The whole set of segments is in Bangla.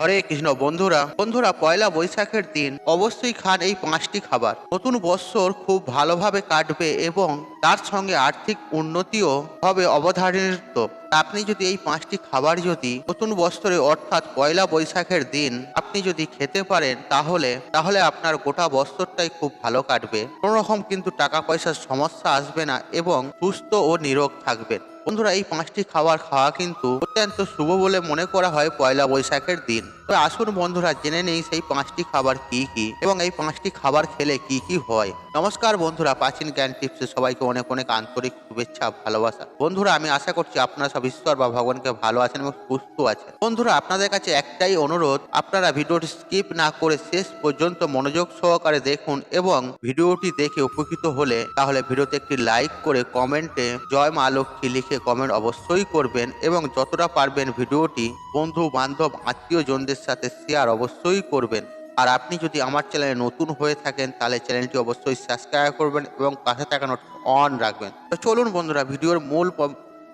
হরে কৃষ্ণ, বন্ধুরা বন্ধুরা, পয়লা বৈশাখের দিন অবশ্যই খান এই পাঁচটি খাবার। নতুন বৎসর খুব ভালোভাবে কাটবে এবং তার সঙ্গে আর্থিক উন্নতিও হবে অবধারিত। আপনি যদি এই পাঁচটি খাবার যদি নতুন বস্ত্রে অর্থাৎ পয়লা বৈশাখের দিন আপনি যদি খেতে পারেন, তাহলে তাহলে আপনার গোটা বস্ত্রটাই খুব ভালো কাটবে। কোনো রকম কিন্তু টাকা পয়সার সমস্যা আসবে না এবং সুস্থ ও নিরোগ থাকবেন। বন্ধুরা, এই পাঁচটি খাবার খাওয়া কিন্তু অত্যন্ত শুভ বলে মনে করা হয় পয়লা বৈশাখের দিন। তবে আসুন বন্ধুরা, জেনে নেই সেই পাঁচটি খাবার কি কি এবং এই পাঁচটি খাবার খেলে কি কি হয়। নমস্কার বন্ধুরা, প্রাচীন জ্ঞান টিপসে সবাইকে অনেক অনেক আন্তরিক শুভেচ্ছা, ভালোবাসা। বন্ধুরা, আমি আশা করছি আপনারা সব ঈশ্বর বা ভগবানকে ভালো আছেন এবং সুস্থ আছেন। বন্ধুরা, আপনাদের কাছে একটাই অনুরোধ, আপনারা ভিডিওটি স্কিপ না করে শেষ পর্যন্ত মনোযোগ সহকারে দেখুন এবং ভিডিওটি দেখে উপকৃত হলে তাহলে ভিডিওতে একটি লাইক করে কমেন্টে জয় মা লক্ষ্মী লিখে কমেন্ট অবশ্যই করবেন এবং যতটা পারবেন ভিডিওটি বন্ধু বান্ধব আত্মীয় জনদের সাথে শেয়ার অবশ্যই করবেন। আর আপনি যদি আমার চ্যানেলে নতুন হয়ে থাকেন, তাহলে চ্যানেলটি অবশ্যই সাবস্ক্রাইব করবেন এবং পাশে থাকা নোট অন রাখবেন। তো চলুন বন্ধুরা, ভিডিওর মূল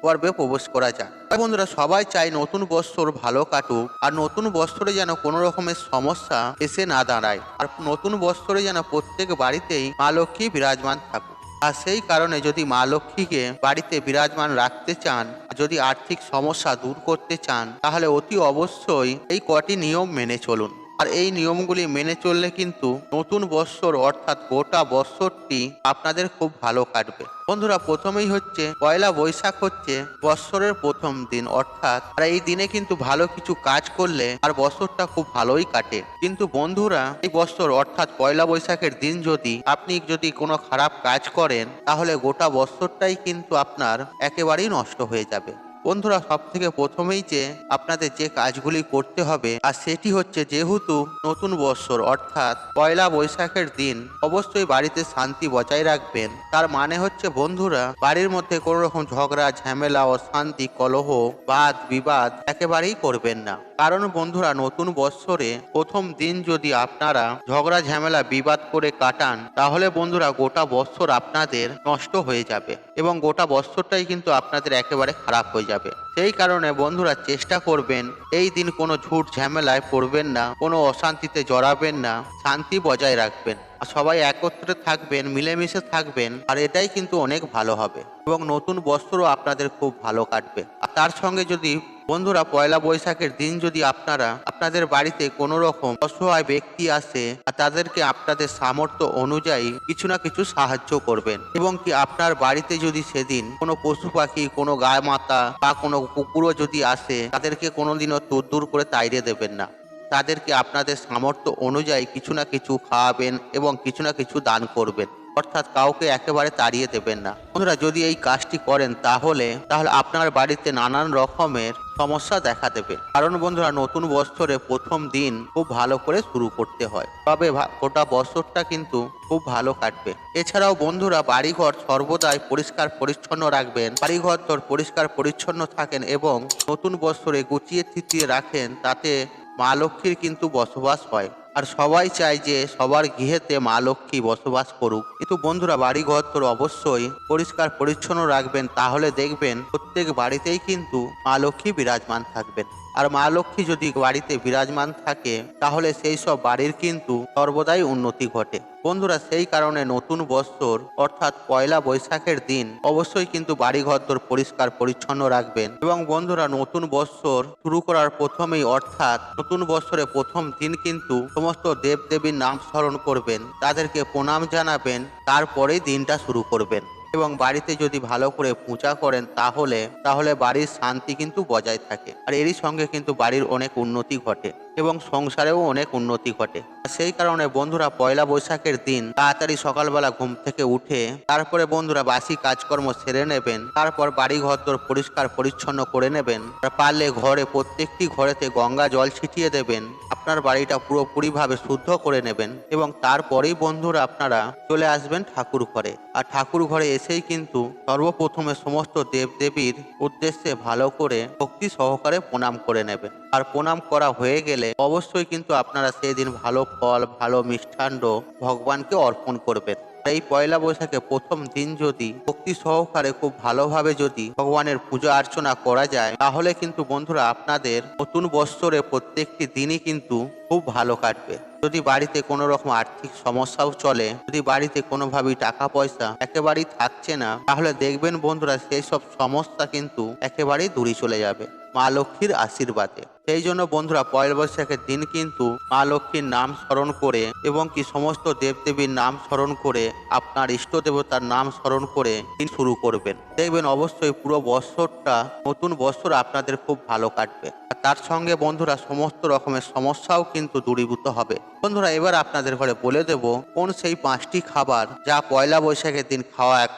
পর্বে প্রবেশ করা যাক। তাই বন্ধুরা, সবাই চাই নতুন বস্ত্র ভালো কাটুক, আর নতুন বস্ত্রে যেন কোনো রকমের সমস্যা এসে না দাঁড়ায়, আর নতুন বস্ত্রে যেন প্রত্যেক বাড়িতেই মা লক্ষ্মী বিরাজমান থাকুক। আর সেই কারণে যদি মা লক্ষ্মীকে বাড়িতে বিরাজমান রাখতে চান যদি আর্থিক সমস্যা দূর করতে চান তাহলে অতি অবশ্যই এই কটি নিয়ম মেনে চলুন। আর এই নিয়মগুলি মেনে চললে কিন্তু নতুন বৎসর অর্থাৎ গোটা বৎসরটি আপনাদের খুব ভালো কাটবে। বন্ধুরা, প্রথমেই হচ্ছে পয়লা বৈশাখ হচ্ছে বৎসরের প্রথম দিন। অর্থাৎ আর এই দিনে কিন্তু ভালো কিছু কাজ করলে আর বছরটা খুব ভালোই কাটে। কিন্তু বন্ধুরা, এই বৎসর অর্থাৎ পয়লা বৈশাখের দিন যদি আপনি যদি কোনো খারাপ কাজ করেন, তাহলে গোটা বৎসরটাই কিন্তু আপনার একেবারেই নষ্ট হয়ে যাবে। বন্ধুরা সব থেকে প্রথমেই যে আপনাদের যে কাজগুলি করতে হবে, আর সেটি হচ্ছে যেহেতু নতুন বৎসর, অর্থাৎ পয়লা বৈশাখের দিন, অবশ্যই বাড়িতে শান্তি বজায় রাখবেন। তার মানে হচ্ছে, বন্ধুরা, বাড়ির মধ্যে কোনো রকম ঝগড়া, ঝামেলা, অশান্তি, কলহ, বাদ, বিবাদ একেবারেই করবেন না। কারণ বন্ধুরা, নতুন বৎসরে প্রথম দিন যদি আপনারা ঝগড়া, ঝামেলা, বিবাদ করে কাটান, তাহলে বন্ধুরা, গোটা বৎসর আপনাদের নষ্ট হয়ে যাবে এবং গোটা বৎসরটাই কিন্তু আপনাদের একেবারে খারাপ হয়ে যাবে। সেই কারণে বন্ধুরা চেষ্টা করবেন, এই দিন কোনো ঝুট ঝামেলায় পড়বেন না, কোনো অশান্তিতে জড়াবেন না, শান্তি বজায় রাখবেন। আর সবাই একত্রে থাকবেন, মিলেমিশে থাকবেন, আর এটাই কিন্তু অনেক ভালো হবে। এবং নতুন বস্ত্র আপনাদের খুব ভালো কাটবে। আর তার সঙ্গে যদি বন্ধুরা, পয়লা বৈশাখের দিন যদি আপনারা আপনাদের বাড়িতে কোনো রকম অসহায় ব্যক্তি আসে তাদেরকে আপনাদের সামর্থ্য অনুযায়ী কিছু না কিছু সাহায্য করবেন। এবং কি আপনার বাড়িতে যদি সেদিন কোনো পশু পাখি, কোনো গায়ে মাতা বা কোনো কুকুরও যদি আসে, তাদেরকে কোনোদিনও দূর করে তাইড়ে দেবেন না। তাদেরকে আপনাদের সামর্থ্য অনুযায়ী কিছু না কিছু খাওয়াবেন এবং কিছু না কিছু দান করবেন। অর্থাৎ কাউকে একেবারে তাড়িয়ে দেবেন না। বন্ধুরা, যদি এই কাজটি করেন তাহলে তাহলে আপনার বাড়িতে নানান রকমের সমস্যা দেখা দেবে। কারণ বন্ধুরা, নতুন বছরে প্রথম দিন খুব ভালো করে শুরু করতে হয়। তবে গোটা বছরটা কিন্তু খুব ভালো কাটবে। এছাড়াও বন্ধুরা, বাড়িঘর সর্বদাই পরিষ্কার পরিচ্ছন্ন রাখবেন। বাড়িঘর তোর পরিষ্কার পরিচ্ছন্ন থাকেন এবং নতুন বছরে গুছিয়ে থিতিয়ে রাখেন, তাতে মা লক্ষ্মীর কিন্তু বসবাস হয়। আর সবাই চায় যে সবার গৃহেতে মা লক্ষ্মী বসবাস করুক। কিন্তু বন্ধুরা, বাড়িঘর তোর অবশ্যই পরিষ্কার পরিচ্ছন্ন রাখবেন, তাহলে দেখবেন প্রত্যেক বাড়িতেই কিন্তু মা লক্ষ্মী বিরাজমান থাকবেন। আর মা লক্ষ্মী যদি বাড়িতে বিরাজমান থাকে, তাহলে সেই সব বাড়ির কিন্তু সর্বদাই উন্নতি ঘটে। বন্ধুরা, সেই কারণে নতুন বৎসর অর্থাৎ পয়লা বৈশাখের দিন, অবশ্যই কিন্তু বাড়িঘর তোর পরিষ্কার পরিচ্ছন্ন রাখবেন। এবং বন্ধুরা, নতুন বৎসর শুরু করার প্রথমেই, অর্থাৎ নতুন বৎসরে প্রথম দিন কিন্তু সমস্ত দেব দেবীর নাম স্মরণ করবেন, তাদেরকে প্রণাম জানাবেন, তারপরেই দিনটা শুরু করবেন। এবং বাড়িতে যদি ভালো করে পূজা করেন তাহলে তাহলে বাড়ির শান্তি কিন্তু বজায় থাকে। আর এরই সঙ্গে কিন্তু বাড়ির অনেক উন্নতি ঘটে এবং সংসারেও অনেক উন্নতি ঘটে। সেই কারণে বন্ধুরা পয়লা বৈশাখের দিন তাড়াতাড়ি সকালবেলা ঘুম থেকে উঠে তারপরে বন্ধুরা বাসি কাজকর্ম সেরে নেবেন, তারপর বাড়ি ঘর তোর পরিষ্কার পরিচ্ছন্ন করে নেবেন, আর পারলে ঘরে প্রত্যেকটি ঘরেতে গঙ্গা জল ছিটিয়ে দেবেন, আপনার বাড়িটা পুরোপুরিভাবে শুদ্ধ করে নেবেন এবং তারপরেই বন্ধুরা আপনারা চলে আসবেন ঠাকুর ঘরে। আর ঠাকুর ঘরে এসেই কিন্তু সর্বপ্রথমে সমস্ত দেবদেবীর উদ্দেশ্যে ভালো করে ভক্তি সহকারে প্রণাম করে নেবেন। আর প্রণাম করা হয়ে গেলে অবশ্যই কিন্তু আপনারা সেই দিন ভালো ফল, ভালো মিষ্টান্ন ভগবানকে অর্পণ করবেন। এই পয়লা বৈশাখে প্রথম দিন যদি ভক্তি সহকারে খুব ভালোভাবে যদি ভগবানের পূজা অর্চনা করা যায়, তাহলে কিন্তু বন্ধুরা আপনাদের নতুন বৎসরে প্রত্যেকটি দিনই কিন্তু খুব ভালো কাটবে। যদি বাড়িতে কোনো রকম আর্থিক সমস্যাও চলে, যদি বাড়িতে কোনোভাবেই টাকা পয়সা একেবারেই থাকছে না, তাহলে দেখবেন বন্ধুরা সেই সব সমস্যা কিন্তু একেবারেই দূরে চলে যাবে। মা লক্ষ্মীর আশীর্বাদে। সেই জন্য বন্ধুরা, পয়লা বৈশাখের দিন কিন্তু মা লক্ষ্মীর নাম স্মরণ করে এবং কি সমস্ত দেবদেবীর নাম স্মরণ করে আপনার ইষ্ট দেবতার নাম স্মরণ করে দিন শুরু করবেন। দেখবেন অবশ্যই পুরো বৎসরটা, নতুন বৎসর আপনাদের খুব ভালো কাটবে। আর তার সঙ্গে বন্ধুরা, সমস্ত রকমের সমস্যাও কিন্তু দূরীভূত হবে। বন্ধুরা, এবার আপনাদের ঘরে বলে দেব, কোন সেই পাঁচটি খাবার যা পয়লা বৈশাখের দিন খাওয়া এক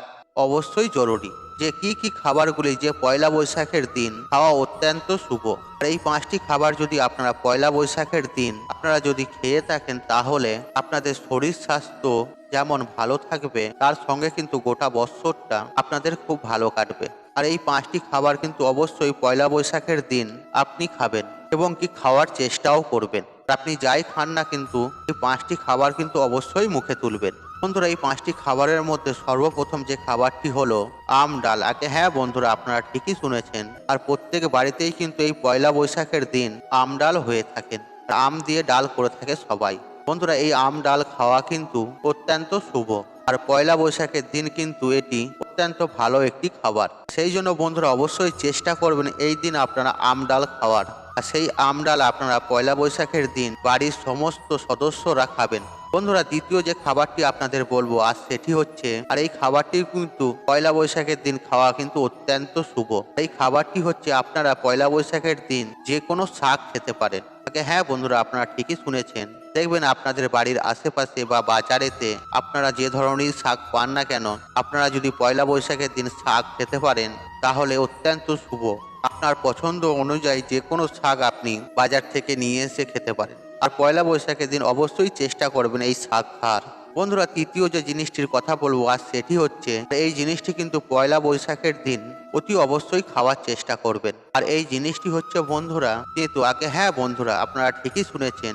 অবশ্যই জরুরি। যে কি কি খাবারগুলি যে পয়লা বৈশাখের দিন খাওয়া অত্যন্ত শুভ। আর এই পাঁচটি খাবার যদি আপনারা পয়লা বৈশাখের দিন আপনারা যদি খেয়ে থাকেন তাহলে আপনাদের শরীর স্বাস্থ্য যেমন ভালো থাকবে, তার সঙ্গে কিন্তু গোটা বৎসরটা আপনাদের খুব ভালো কাটবে। আর এই পাঁচটি খাবার কিন্তু অবশ্যই পয়লা বৈশাখের দিন আপনি খাবেন এবং কি খাওয়ার চেষ্টাও করবেন। আপনি যাই খান না কিন্তু, এই পাঁচটি খাবার কিন্তু অবশ্যই মুখে তুলবেন। বন্ধুরা, এই পাঁচটি খাবারের মধ্যে সর্বপ্রথম যে খাবারটি হলো আম ডাল। আগে হ্যাঁ বন্ধুরা, আপনারা ঠিকই শুনেছেন। আর প্রত্যেক বাড়িতেই কিন্তু এই পয়লা বৈশাখের দিন আম ডাল হয়ে থাকেন আম দিয়ে ডাল করে থাকে সবাই। বন্ধুরা, এই আম ডাল খাওয়া কিন্তু অত্যন্ত শুভ। আর পয়লা বৈশাখের দিন কিন্তু এটি অত্যন্ত ভালো একটি খাবার। সেই জন্য বন্ধুরা অবশ্যই চেষ্টা করবেন এই দিন আপনারা আম ডাল খাওয়ার। আর সেই আম ডাল আপনারা পয়লা বৈশাখের দিন বাড়ির সমস্ত সদস্যরা খাবেন। বন্ধুরা, দ্বিতীয় যে খাবারটি আপনাদের বলব আর সেটি হচ্ছে, আর এই খাবারটি কিন্তু পয়লা বৈশাখের দিন খাওয়া কিন্তু অত্যন্ত শুভ। এই খাবারটি হচ্ছে আপনারা পয়লা বৈশাখের দিন যে কোনো শাক খেতে পারেন। হ্যাঁ বন্ধুরা, আপনারা ঠিকই শুনেছেন। দেখবেন আপনাদের বাড়ির আশেপাশে বা বাজারেতে আপনারা যে ধরনের শাক পান না কেন, আপনারা যদি পয়লা বৈশাখের দিন শাক খেতে পারেন, তাহলে অত্যন্ত শুভ। আপনার পছন্দ অনুযায়ী যে কোনো শাক আপনি বাজার থেকে নিয়ে এসে খেতে পারেন। আর পয়লা বৈশাখের দিন অবশ্যই চেষ্টা করবেন এই শাক খাওয়ার। বন্ধুরা, তৃতীয় যে জিনিসটির কথা বলব, আর সেটি হচ্ছে, এই জিনিসটি কিন্তু পয়লা বৈশাখের দিন অতি অবশ্যই খাওয়ার চেষ্টা করবেন। আর এই জিনিসটি হচ্ছে, বন্ধুরা, যেহেতু আগে হ্যাঁ বন্ধুরা, আপনারা ঠিকই শুনেছেন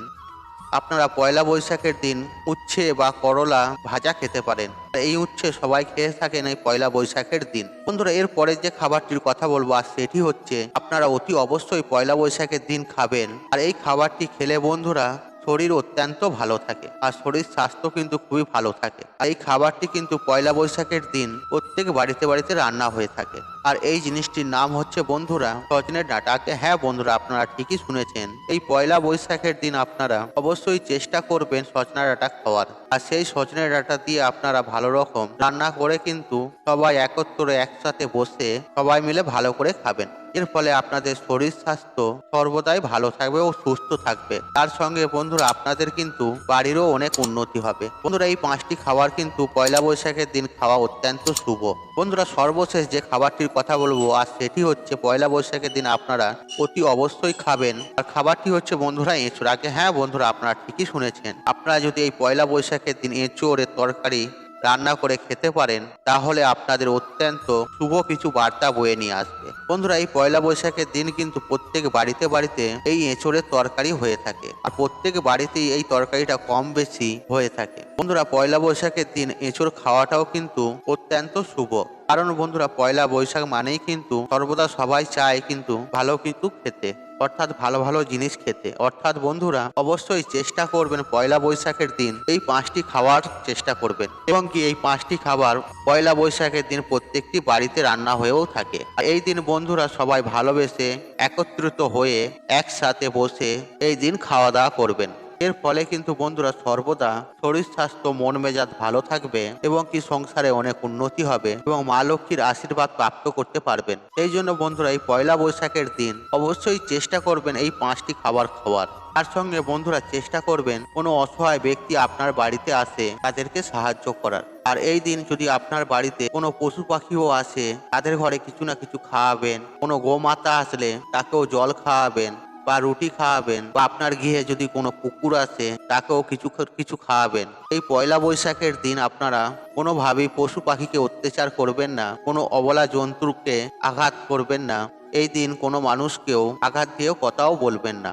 আপনারা পয়লা বৈশাখের দিন উচ্ছে বা করলা ভাজা খেতে পারেন। এই উচ্ছে সবাই খেয়ে থাকেন এই পয়লা বৈশাখের দিন। বন্ধুরা, এর পরে যে খাবারটির কথা বলব, আর সেটি হচ্ছে আপনারা অতি অবশ্যই পয়লা বৈশাখের দিন খাবেন। আর এই খাবারটি খেলে বন্ধুরা, শরীর অত্যন্ত ভালো থাকে, আর শরীর স্বাস্থ্য কিন্তু খুবই ভালো থাকে। আর এই খাবারটি কিন্তু পয়লা বৈশাখের দিন প্রত্যেক বাড়িতে বাড়িতে রান্না হয়ে থাকে। আর এই জিনিসটির নাম হচ্ছে বন্ধুরা। সজনের ডাটাকে হ্যাঁ বন্ধুরা, আপনারা ঠিকই শুনেছেন। এই পয়লা বৈশাখের দিন আপনারা অবশ্যই চেষ্টা করবেন সজনা ডাটা খাওয়ার। আর সেই সজনের ডাটা দিয়ে আপনারা ভালো রকম রান্না করে কিন্তু সবাই একত্রে একসাথে বসে সবাই মিলে ভালো করে খাবেন। এর ফলে আপনাদের শরীর স্বাস্থ্য সর্বদাই ভালো থাকবে ও সুস্থ থাকবে। তার সঙ্গে বন্ধুরা, আপনাদের কিন্তু বাড়িরও অনেক উন্নতি হবে। বন্ধুরা, এই পাঁচটি খাবার কিন্তু পয়লা বৈশাখের দিন খাওয়া অত্যন্ত শুভ। বন্ধুরা, সর্বশেষ যে খাবারটির কথা বলব। আর সেটি হচ্ছে পয়লা বৈশাখের দিন আপনারা অতি অবশ্যই খাবেন। আর খাবারটি হচ্ছে বন্ধুরা এঁচড়। আগে হ্যাঁ বন্ধুরা, আপনারা ঠিকই শুনেছেন। আপনারা যদি এই পয়লা বৈশাখের দিন এঁচড়ের তরকারি রান্না করে খেতে পারেন, তাহলে আপনাদের অত্যন্ত শুভ কিছু বার্তা বয়ে নিয়ে আসবে। বন্ধুরা, এই পয়লা বৈশাখের দিন কিন্তু প্রত্যেক বাড়িতে বাড়িতে এই এঁচড়ের তরকারি হয়ে থাকে আর প্রত্যেক বাড়িতেই এই তরকারিটা কম বেশি হয়ে থাকে। বন্ধুরা, পয়লা বৈশাখের দিন এঁচড় খাওয়াটাও কিন্তু অত্যন্ত শুভ। কারণ বন্ধুরা, পয়লা বৈশাখ মানেই কিন্তু সর্বদা সবাই চায় কিন্তু ভালো কিন্তু খেতে। অর্থাৎ ভালো ভালো জিনিস খেতে। অর্থাৎ বন্ধুরা, অবশ্যই চেষ্টা করবেন পয়লা বৈশাখের দিন এই পাঁচটি খাওয়ার চেষ্টা করবেন। এবং কি এই পাঁচটি খাবার পয়লা বৈশাখের দিন প্রত্যেকটি বাড়িতে রান্না হয়েও থাকে। এই দিন বন্ধুরা সবাই ভালোবেসে একত্রিত হয়ে একসাথে বসে এই দিন খাওয়া দাওয়া করবেন। এর ফলে কিন্তু বন্ধুরা সর্বদা শরীর স্বাস্থ্য, মন মেজাজ ভালো থাকবে এবং কি সংসারে অনেক উন্নতি হবে এবং মা লক্ষ্মীর আশীর্বাদ প্রাপ্ত করতে পারবেন। এই জন্য বন্ধুরা এই পয়লা বৈশাখের দিন অবশ্যই চেষ্টা করবেন এই পাঁচটি খাবার খাওয়ার। তার সঙ্গে বন্ধুরা চেষ্টা করবেন কোনো অসহায় ব্যক্তি আপনার বাড়িতে আসে তাদেরকে সাহায্য করার। আর এই দিন যদি আপনার বাড়িতে কোনো পশু পাখিও আসে, তাদের ঘরে কিছু না কিছু খাওয়াবেন, কোনো গোমাতা আসলে তাকেও জল খাওয়াবেন বা রুটি খাওয়াবেন বা আপনার গৃহে যদি কোনো কুকুর আসে, তাকেও কিছু কিছু খাওয়াবেন। এই পয়লা বৈশাখের দিন আপনারা কোনোভাবেই পশু পাখিকে অত্যাচার করবেন না, কোনো অবলা জন্তুকে আঘাত করবেন না। এই দিন কোনো মানুষকেও আঘাত দিয়েও কথাও বলবেন না।